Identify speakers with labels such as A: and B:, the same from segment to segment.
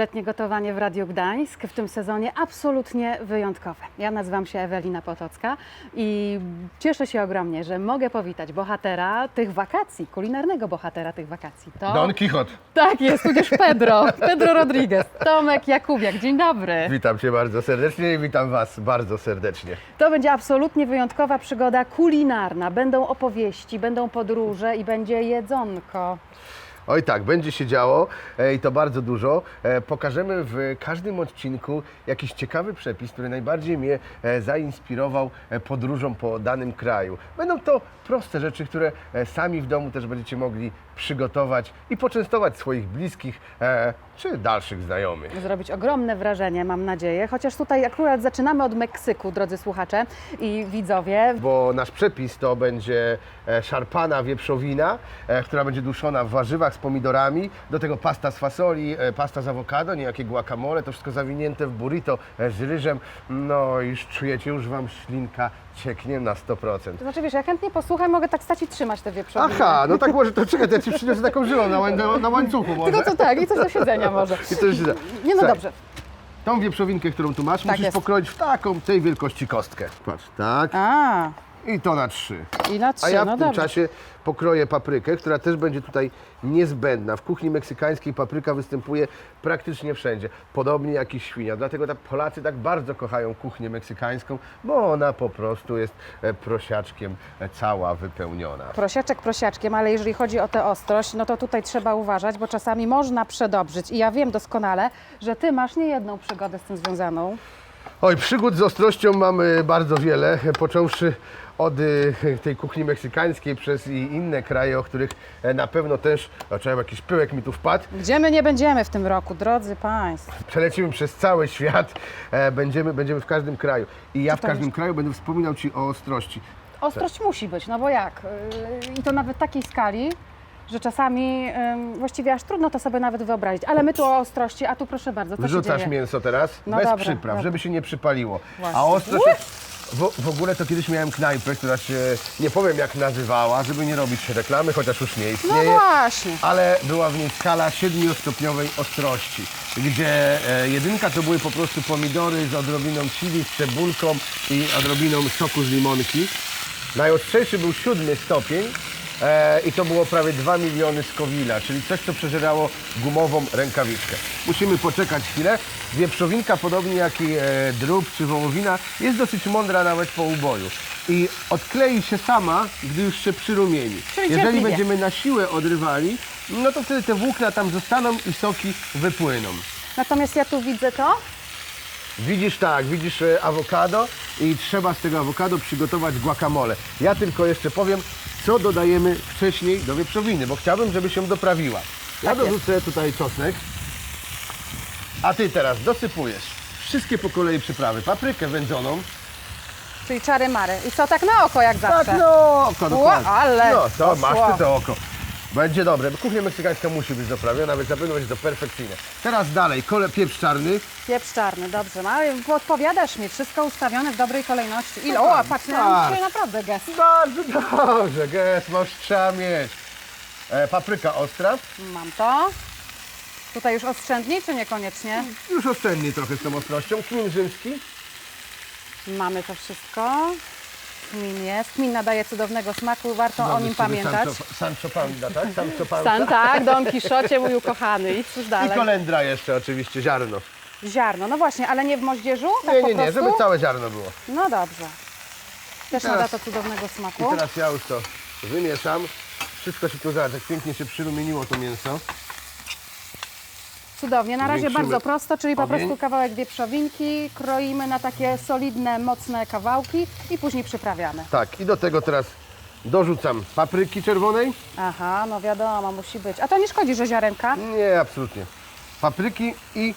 A: Letnie gotowanie w Radiu Gdańsk w tym sezonie absolutnie wyjątkowe. Ja nazywam się Ewelina Potocka i cieszę się ogromnie, że mogę powitać bohatera tych wakacji, kulinarnego bohatera tych wakacji. To...
B: Don Kichot.
A: Tak jest, tudzież Pedro, Pedro Rodriguez, Tomek Jakubiak. Dzień dobry.
B: Witam Cię bardzo serdecznie i witam Was bardzo serdecznie.
A: To będzie absolutnie wyjątkowa przygoda kulinarna. Będą opowieści, będą podróże i będzie jedzonko.
B: Oj tak, będzie się działo e, i to bardzo dużo. E, Pokażemy w każdym odcinku jakiś ciekawy przepis, który najbardziej mnie e, zainspirował e, podróżą po danym kraju. Będą to proste rzeczy, które e, sami w domu też będziecie mogli przygotować i poczęstować swoich bliskich e, czy dalszych znajomych.
A: Zrobić ogromne wrażenie, mam nadzieję. Chociaż tutaj akurat zaczynamy od Meksyku, drodzy słuchacze i widzowie.
B: bo nasz przepis to będzie e, szarpana wieprzowina, e, która będzie duszona w warzywach z pomidorami, do tego pasta z fasoli, e, pasta z awokado, niejakie guacamole, to wszystko zawinięte w burrito z ryżem. No już czujecie, już Wam ślinka cieknie na 100%.
A: To znaczy, wiesz, ja chętnie posłucham, mogę tak stać i trzymać te wieprzowiny.
B: Aha, no tak może, to czekaj, to ja Ci przyniosę taką żylą na, łań, na, łańcuchu może.
A: Tylko co tak, i coś do siedzenia może.
B: I to już,
A: Nie no
B: Słuchaj,
A: dobrze.
B: Tą wieprzowinkę, którą tu masz,
A: Tak
B: musisz
A: jest.
B: pokroić w taką, tej wielkości kostkę. Patrz, tak.
A: A,
B: I to na trzy.
A: i na trzy,
B: A ja w
A: no
B: tym
A: dobrze.
B: czasie pokroję paprykę, która też będzie tutaj niezbędna. W kuchni meksykańskiej papryka występuje praktycznie wszędzie, podobnie jak i świnia. Dlatego tak Polacy tak bardzo kochają kuchnię meksykańską, bo ona po prostu jest e, prosiaczkiem e, cała wypełniona.
A: Prosiaczek prosiaczkiem, ale jeżeli chodzi o tę ostrość, no to tutaj trzeba uważać, bo czasami można przedobrzyć. I ja wiem doskonale, że ty masz niejedną przygodę z tym związaną.
B: Oj, przygód z ostrością mamy bardzo wiele, począwszy od y, tej kuchni meksykańskiej przez i inne kraje, o których e, na pewno też, oczywiście jakiś pyłek mi tu wpadł,
A: Gdzie my nie będziemy w tym roku, drodzy Państwo?
B: Przelecimy przez cały świat, e, będziemy, będziemy w każdym kraju. I ja w każdym kraju będę wspominał Ci o ostrości.
A: Ostrość musi być, no bo jak? Yy, I to nawet takiej skali, że czasami ym, właściwie aż trudno to sobie nawet wyobrazić. Ale my tu o ostrości, a tu proszę bardzo, co się
B: Wyrzucasz
A: dzieje?
B: mięso teraz,
A: No
B: bez
A: dobra,
B: przypraw,
A: dobra.
B: żeby się nie przypaliło.
A: Właśnie.
B: A ostrość... jest- W, w ogóle to kiedyś miałem knajpę, która się, nie powiem jak nazywała, żeby nie robić reklamy, chociaż już nie
A: No
B: istnieje.
A: właśnie.
B: ale była w niej skala siedmiostopniowej ostrości, gdzie e, jedynka to były po prostu pomidory z odrobiną chili, z cebulką i odrobiną soku z limonki. Najostrzejszy był siódmy stopień e, i to było prawie 2 miliony skowila, czyli coś, co przeżerało gumową rękawiczkę. Musimy poczekać chwilę. Wieprzowinka, podobnie jak i e, drób czy wołowina, jest dosyć mądra nawet po uboju. I odklei się sama, gdy już się przyrumieni.
A: Czyli
B: Jeżeli
A: cierpliwie.
B: będziemy na siłę odrywali, no to wtedy te włókna tam zostaną i soki wypłyną.
A: Natomiast ja tu widzę to.
B: Widzisz tak, widzisz e, awokado i trzeba z tego awokado przygotować guacamole. Ja tylko jeszcze powiem, co dodajemy wcześniej do wieprzowiny, bo chciałbym, żeby się doprawiła. Ja
A: Tak jest.
B: dorzucę tutaj czosnek, a Ty teraz dosypujesz wszystkie po kolei przyprawy. Paprykę wędzoną.
A: Czyli czary mary. I co tak na oko jak zawsze?
B: Tak, no, oko, dokładnie.
A: ale
B: No, to
A: poszło.
B: masz Ty to oko. Będzie dobre. Kuchnia meksykańska musi być doprawiona, więc na pewno będzie to perfekcyjne. Teraz dalej, kole pieprz czarny.
A: Pieprz czarny, dobrze. No, ale podpowiadasz mi, wszystko ustawione w dobrej kolejności. Ile?
B: No
A: O,
B: tak,
A: patrz,
B: tak.
A: dzisiaj naprawdę gest.
B: Bardzo dobrze, gest, masz trzeba mieć. E, papryka ostra,
A: Mam to. Tutaj już oszczędniej, czy niekoniecznie?
B: już oszczędniej trochę z tą ostrością. Kmin rzymski,
A: Mamy to wszystko. Kmin jest. Kmin nadaje cudownego smaku, warto o nim pamiętać.
B: Sancho, Sancho Panda, tak? Sancho Panda.
A: Stan, tak, Don Kiszocie, mój ukochany. I cóż
B: I
A: dalej?
B: kolendra jeszcze oczywiście, ziarno.
A: Ziarno, no właśnie, ale nie w moździerzu? Tak
B: Nie,
A: po
B: nie, nie,
A: prostu?
B: żeby całe ziarno było.
A: No dobrze. Też
B: teraz-
A: nada to cudownego
B: I
A: smaku.
B: teraz ja już to wymieszam. Wszystko się tu zobacz, jak pięknie się przyrumieniło to mięso.
A: Cudownie, na razie
B: Zwiększymy
A: bardzo prosto, czyli po
B: ogień.
A: prostu kawałek wieprzowinki, kroimy na takie solidne, mocne kawałki i później przyprawiamy.
B: Tak, i do tego teraz dorzucam papryki czerwonej.
A: Aha, no wiadomo, musi być. A to nie szkodzi, że ziarenka?
B: Nie, absolutnie. Papryki i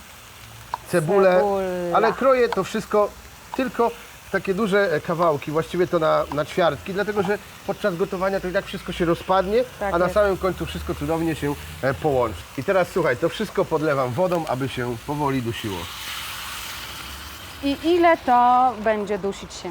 B: cebulę,
A: Cebula.
B: ale kroję to wszystko tylko takie duże e, kawałki, właściwie to na, na ćwiartki, dlatego że podczas gotowania to i tak wszystko się rozpadnie,
A: Tak
B: a na
A: jest.
B: samym końcu wszystko cudownie się e, połączy. I teraz słuchaj, to wszystko podlewam wodą, aby się powoli dusiło.
A: I ile to będzie dusić się?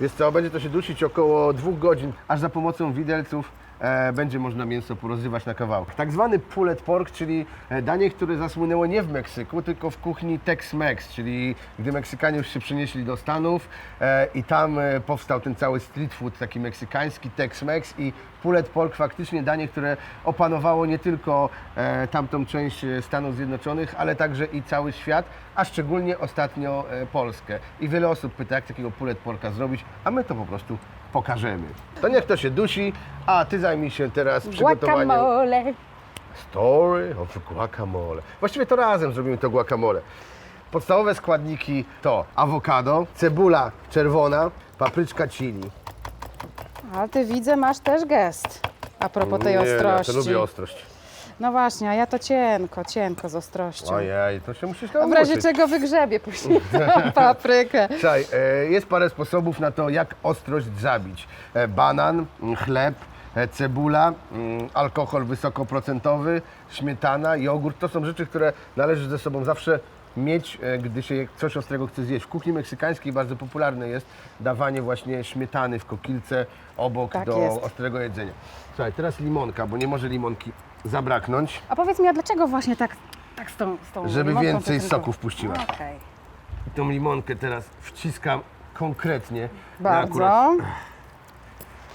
B: Wiesz co, będzie to się dusić około dwóch godzin, aż za pomocą widelców e, będzie można mięso porozrywać na kawałki. Tak zwany pulled pork, czyli e, danie, które zasłynęło nie w Meksyku, tylko w kuchni Tex-Mex, czyli gdy Meksykanie już się przenieśli do Stanów e, i tam powstał ten cały street food taki meksykański Tex-Mex i pulled pork faktycznie danie, które opanowało nie tylko tamtą część Stanów Zjednoczonych, ale także i cały świat, a szczególnie ostatnio Polskę. I wiele osób pyta, jak takiego pulled porka zrobić, a my to po prostu pokażemy. To niech to się dusi, a Ty zajmij się teraz przygotowaniem
A: Guacamole.
B: Story of guacamole. Właściwie to razem zrobimy to guacamole. Podstawowe składniki to awokado, cebula czerwona, papryczka chili.
A: Ale ty widzę, masz też gest. A propos tej
B: Nie,
A: ostrości.
B: Ja to lubię ostrość.
A: No właśnie, a ja to cienko, cienko z ostrością.
B: Ojej, to się musisz
A: W
B: tam
A: razie
B: nauczyć.
A: czego wygrzebie później tą paprykę.
B: Słuchaj, e, jest parę sposobów na to, jak ostrość zabić. E, Banan, mm, chleb, e, cebula, mm, alkohol wysokoprocentowy, śmietana, jogurt. To są rzeczy, które należy ze sobą zawsze mieć, e, gdy się coś ostrego chce zjeść. W kuchni meksykańskiej bardzo popularne jest dawanie właśnie śmietany w kokilce obok
A: Tak
B: do
A: jest.
B: ostrego jedzenia. Słuchaj, teraz limonka, bo nie może limonki zabraknąć.
A: A powiedz mi, a dlaczego właśnie tak, tak z tą, z tą
B: Żeby
A: limonką
B: więcej
A: cytrynkową?
B: soku wpuściła.
A: Okej.
B: Tą limonkę teraz wciskam konkretnie. Ja akurat
A: Bardzo.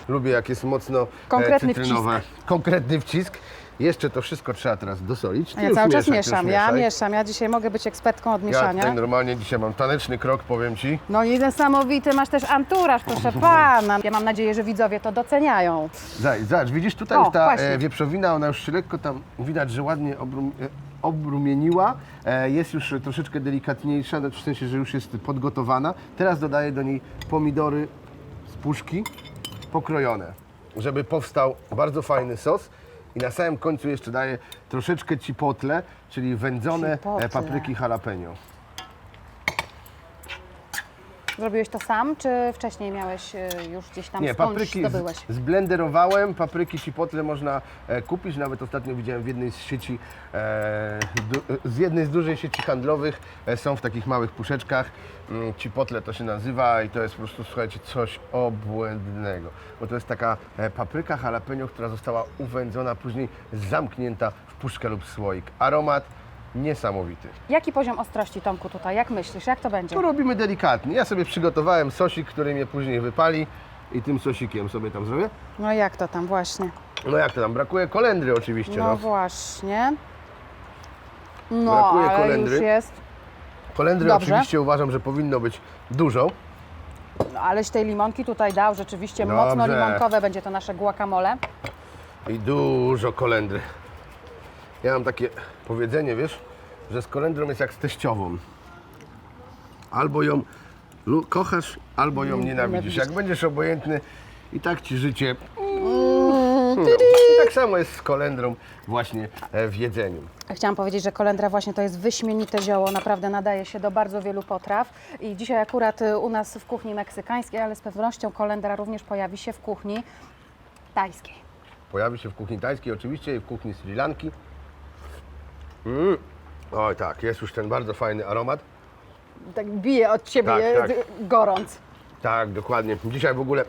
B: Lubię jak jest mocno
A: Konkretny
B: e, cytrynowe. Konkretny wcisk. Jeszcze to wszystko trzeba teraz dosolić. Ty
A: ja cały czas mieszam, ja mieszam. Ja dzisiaj mogę być ekspertką od
B: Ja
A: mieszania.
B: tutaj normalnie dzisiaj mam taneczny krok, powiem Ci.
A: No i niesamowity masz też anturaż, proszę pana. Ja mam nadzieję, że widzowie to doceniają.
B: Zobacz, zobacz widzisz tutaj
A: O,
B: już ta
A: właśnie.
B: e, wieprzowina, ona już lekko tam widać, że ładnie obrum, e, obrumieniła. E, jest już troszeczkę delikatniejsza, w sensie, że już jest podgotowana. Teraz dodaję do niej pomidory z puszki pokrojone, żeby powstał bardzo fajny sos. I na samym końcu jeszcze daję troszeczkę chipotle, czyli wędzone e,
A: Chipotle.
B: papryki jalapeno.
A: Zrobiłeś to sam, czy wcześniej miałeś y, już gdzieś tam
B: Nie,
A: skądś
B: papryki
A: zdobyłeś?
B: z, zblenderowałem, papryki chipotle można e, kupić, nawet ostatnio widziałem w jednej z sieci, e, du, z jednej z dużej sieci handlowych, e, są w takich małych puszeczkach, mm, chipotle to się nazywa i to jest po prostu, słuchajcie, coś obłędnego, bo to jest taka e, papryka jalapeno, która została uwędzona, później zamknięta w puszkę lub słoik. Aromat niesamowity.
A: Jaki poziom ostrości, Tomku, tutaj? Jak myślisz, jak to będzie?
B: To robimy delikatnie. Ja sobie przygotowałem sosik, który mnie później wypali i tym sosikiem sobie tam zrobię.
A: No jak to tam właśnie?
B: No jak to tam? Brakuje kolendry oczywiście.
A: No
B: No.
A: właśnie. No,
B: Brakuje
A: ale
B: kolendry.
A: już jest.
B: Kolendry
A: Dobrze.
B: oczywiście uważam, że powinno być dużo.
A: No, aleś tej limonki tutaj dał, rzeczywiście
B: Dobrze.
A: mocno limonkowe będzie to nasze guacamole.
B: I dużo kolendry. Ja mam takie powiedzenie, wiesz, że z kolendrą jest jak z teściową. Albo ją kochasz, albo ją nienawidzisz.
A: nienawidzisz.
B: Jak będziesz obojętny, i tak ci życie. No. I tak samo jest z kolendrą właśnie e, w jedzeniu.
A: Chciałam powiedzieć, że kolendra właśnie to jest wyśmienite zioło, naprawdę nadaje się do bardzo wielu potraw. I dzisiaj akurat y, u nas w kuchni meksykańskiej, ale z pewnością kolendra również pojawi się w kuchni tajskiej.
B: Pojawi się w kuchni tajskiej oczywiście i w kuchni Sri Lanki. Mm. Oj tak, jest już ten bardzo fajny aromat.
A: Tak bije od ciebie
B: Tak, tak.
A: gorąc.
B: Tak, dokładnie. Dzisiaj w ogóle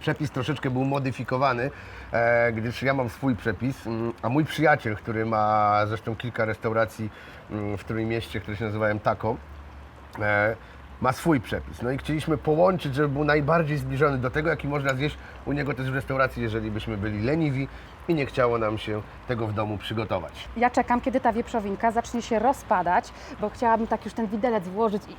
B: przepis troszeczkę był modyfikowany, e, gdyż ja mam swój przepis, mm, a mój przyjaciel, który ma zresztą kilka restauracji mm, w którym mieście, które się nazywają Taco, e, ma swój przepis. No i chcieliśmy połączyć, żeby był najbardziej zbliżony do tego, jaki można zjeść u niego też w restauracji, jeżeli byśmy byli leniwi i nie chciało nam się tego w domu przygotować.
A: Ja czekam, kiedy ta wieprzowinka zacznie się rozpadać, bo chciałabym tak już ten widelec włożyć i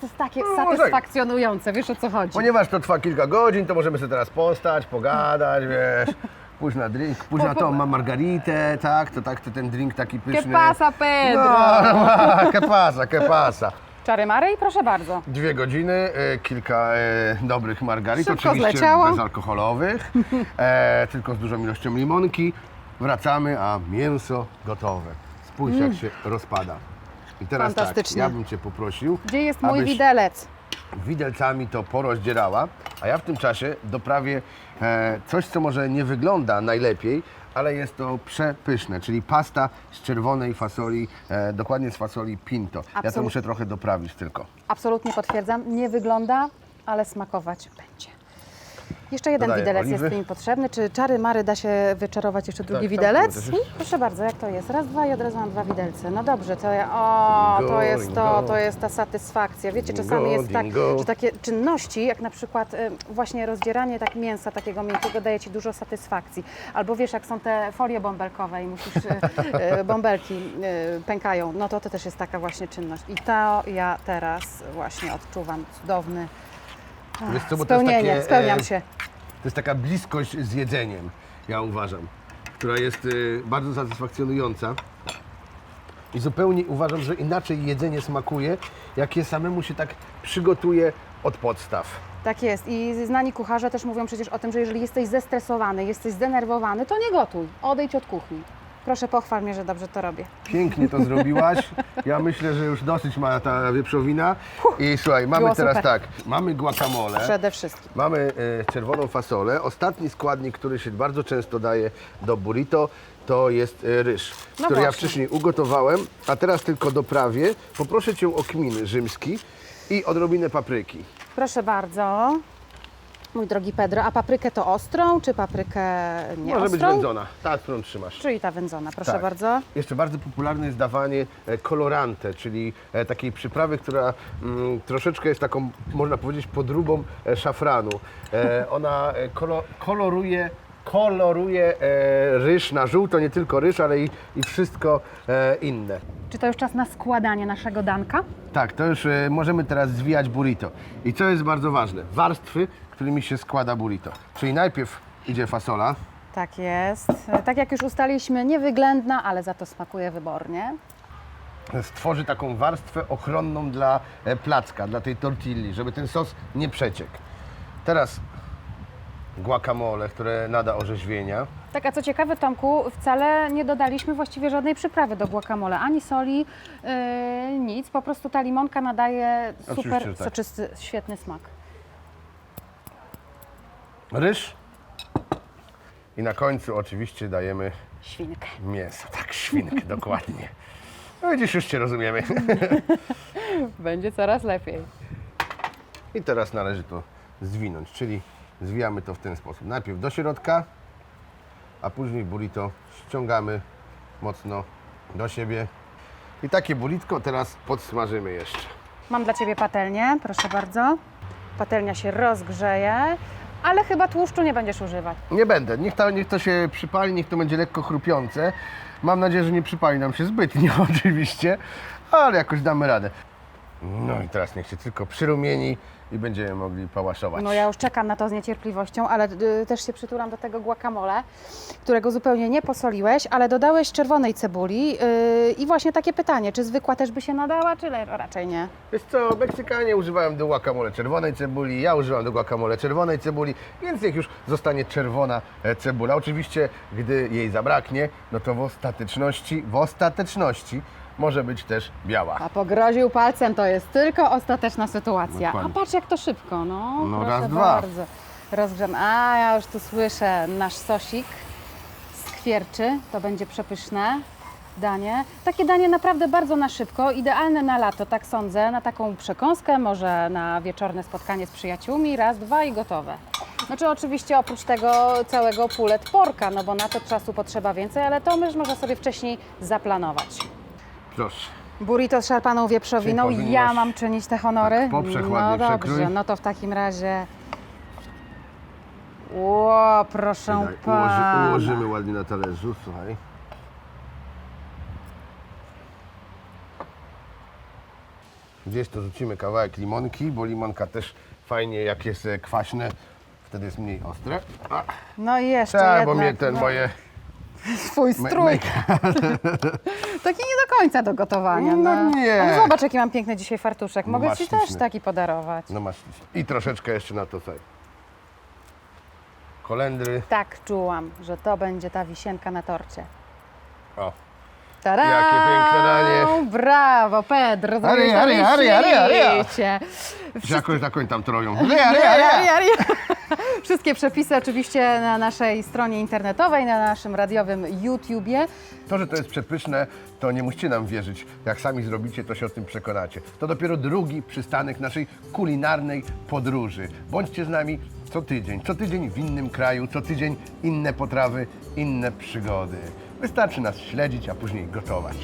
A: to jest takie
B: No,
A: satysfakcjonujące, wiesz o co chodzi.
B: Ponieważ to trwa kilka godzin, to możemy sobie teraz postać, pogadać, wiesz, pójść na drink, pójść na tą, mam margaritę, tak, to tak, to ten drink taki pyszny.
A: Que pasa, Pedro?
B: No, que pasa, que pasa.
A: Czary mary i proszę bardzo.
B: Dwie godziny, e, kilka e, dobrych margarit,
A: Szybko
B: oczywiście
A: zleciało.
B: bezalkoholowych, e, tylko z dużą ilością limonki. Wracamy, a mięso gotowe. Spójrz jak się rozpada. I teraz tak.
A: Fantastycznie.
B: ja bym Cię poprosił,
A: Gdzie jest mój
B: abyś
A: widelec?
B: widelcami to porozdzierała, a ja w tym czasie doprawię e, coś, co może nie wygląda najlepiej, ale jest to przepyszne, czyli pasta z czerwonej fasoli, e, dokładnie z fasoli pinto. Ja to
A: Absolut-
B: muszę trochę doprawić tylko.
A: Absolutnie potwierdzam, nie wygląda, ale smakować będzie. Jeszcze jeden
B: Dodaję
A: widelec
B: oliwy.
A: jest mi potrzebny. Czy czary mary da się wyczarować jeszcze drugi
B: tak,
A: widelec? Mm, Proszę bardzo, jak to jest? Raz, dwa i od razu mam dwa widelce. No dobrze, to ja. O, to jest to, to jest ta satysfakcja. Wiecie, czasami jest tak, że takie czynności, jak na przykład właśnie rozdzieranie tak mięsa takiego miękkiego daje ci dużo satysfakcji. Albo wiesz, jak są te folie bąbelkowe i musisz y, y, bąbelki y, pękają, no to to też jest taka właśnie czynność. I to ja teraz właśnie odczuwam cudowny. ach, Spełnienie,
B: takie,
A: spełniam
B: e,
A: się.
B: To jest taka bliskość z jedzeniem, ja uważam, która jest y, bardzo satysfakcjonująca. I zupełnie uważam, że inaczej jedzenie smakuje, jak je samemu się tak przygotuje od podstaw.
A: Tak jest. I znani kucharze też mówią przecież o tym, że jeżeli jesteś zestresowany, jesteś zdenerwowany, to nie gotuj. Odejdź od kuchni. Proszę pochwal mnie, że dobrze to robię.
B: Pięknie to zrobiłaś. Ja myślę, że już dosyć ma ta wieprzowina. I słuchaj, mamy
A: Było
B: teraz
A: super.
B: tak, mamy guacamole.
A: Przede wszystkim.
B: Mamy e, czerwoną fasolę. Ostatni składnik, który się bardzo często daje do burrito, to jest e, ryż,
A: No
B: który ja
A: właśnie.
B: wcześniej ugotowałem, a teraz tylko doprawię. Poproszę Cię o kmin rzymski i odrobinę papryki.
A: Proszę bardzo. Mój drogi Pedro, a paprykę to ostrą, czy paprykę nie
B: Może być wędzona, ta, którą trzymasz.
A: Czyli ta wędzona, proszę
B: Tak.
A: bardzo.
B: Jeszcze bardzo popularne jest dawanie e, colorante, czyli e, takiej przyprawy, która mm, troszeczkę jest taką, można powiedzieć, podróbą e, szafranu. E, ona e, kolo, koloruje, koloruje e, ryż na żółto, nie tylko ryż, ale i, i wszystko e, inne.
A: Czy to już czas na składanie naszego danka?
B: Tak, to już e, możemy teraz zwijać burrito. I co jest bardzo ważne? Warstwy, którymi się składa burrito. Czyli najpierw idzie fasola,
A: Tak jest. Tak jak już ustaliliśmy, niewyględna, ale za to smakuje wybornie.
B: stworzy taką warstwę ochronną dla e, placka, dla tej tortilli, żeby ten sos nie przeciekł. Teraz guacamole, które nada orzeźwienia.
A: Tak, a co ciekawe, Tomku, wcale nie dodaliśmy właściwie żadnej przyprawy do guacamole, ani soli, yy, nic. Po prostu ta limonka nadaje
B: Oczywiście,
A: super
B: że tak.
A: soczysty, świetny smak.
B: Ryż. I na końcu oczywiście dajemy
A: Świnkę.
B: mięso. Tak, świnkę, dokładnie. No widzisz, już Cię rozumiemy.
A: Będzie coraz lepiej.
B: I teraz należy to zwinąć, czyli zwijamy to w ten sposób. Najpierw do środka, a później burrito ściągamy mocno do siebie. I takie burrito teraz podsmażymy jeszcze.
A: Mam dla Ciebie patelnię, proszę bardzo. Patelnia się rozgrzeje, ale chyba tłuszczu nie będziesz używać.
B: Nie będę, niech to, niech to się przypali, niech to będzie lekko chrupiące. Mam nadzieję, że nie przypali nam się zbytnio oczywiście, ale jakoś damy radę. No i teraz niech się tylko przyrumieni i będziemy mogli pałaszować.
A: No ja już czekam na to z niecierpliwością, ale y, też się przytulam do tego guacamole, którego zupełnie nie posoliłeś, ale dodałeś czerwonej cebuli y, i właśnie takie pytanie, czy zwykła też by się nadała, czy le- raczej nie?
B: Wiesz co, Meksykanie używają do guacamole czerwonej cebuli, ja używam do guacamole czerwonej cebuli, więc niech już zostanie czerwona e, cebula. Oczywiście, gdy jej zabraknie, no to w ostateczności, w ostateczności może być też biała.
A: A pogroził palcem, to jest tylko ostateczna sytuacja.
B: Dokładnie.
A: A patrz jak to szybko, no.
B: No,
A: proszę
B: raz, dwa.
A: bardzo. Rozgrzem. A, ja już tu słyszę nasz sosik z kwierczy, to będzie przepyszne danie. Takie danie naprawdę bardzo na szybko, idealne na lato, tak sądzę, na taką przekąskę, może na wieczorne spotkanie z przyjaciółmi, raz, dwa i gotowe. Znaczy oczywiście oprócz tego całego pulet porka, no bo na to czasu potrzeba więcej, ale to już można sobie wcześniej zaplanować.
B: Proszę.
A: Burrito z szarpaną wieprzowiną.
B: Czyli powinnaś-
A: Ja mam czynić te honory?
B: Tak, poprzek
A: no
B: ładnie
A: dobrze,
B: przekrój.
A: no to w takim razie... Ło, proszę
B: Daj,
A: pana.
B: ułoży, ułożymy ładnie na talerzu, słuchaj. Gdzieś to rzucimy kawałek limonki, bo limonka też fajnie jak jest e, kwaśne, wtedy jest mniej ostre. A,
A: No i jeszcze
B: tak,
A: jednak,
B: bo mnie ten
A: no,
B: moje...
A: Swój
B: me-
A: strój.
B: make-
A: Taki nie do końca do gotowania.
B: No nie.
A: Ale zobacz, jaki mam piękny dzisiaj fartuszek. Mogę
B: Masz
A: Ci też
B: śliczny.
A: taki podarować.
B: No masz. I troszeczkę jeszcze na to tutaj. Kolendry.
A: Tak czułam, że to będzie ta wisienka na torcie.
B: O,
A: Tada!
B: Jakie piękne danie.
A: Brawo, Pedro,
B: ary, ary, ary, ary.
A: wyśmienicie.
B: Że jakoś taką tam troją. Ria,
A: ria,
B: ria.
A: ria, ria. Wszystkie przepisy oczywiście na naszej stronie internetowej, na naszym radiowym YouTubie.
B: To, że to jest przepyszne, to nie musicie nam wierzyć. Jak sami zrobicie, to się o tym przekonacie. To dopiero drugi przystanek naszej kulinarnej podróży. Bądźcie z nami co tydzień. Co tydzień w innym kraju, co tydzień inne potrawy, inne przygody. Wystarczy nas śledzić, a później gotować.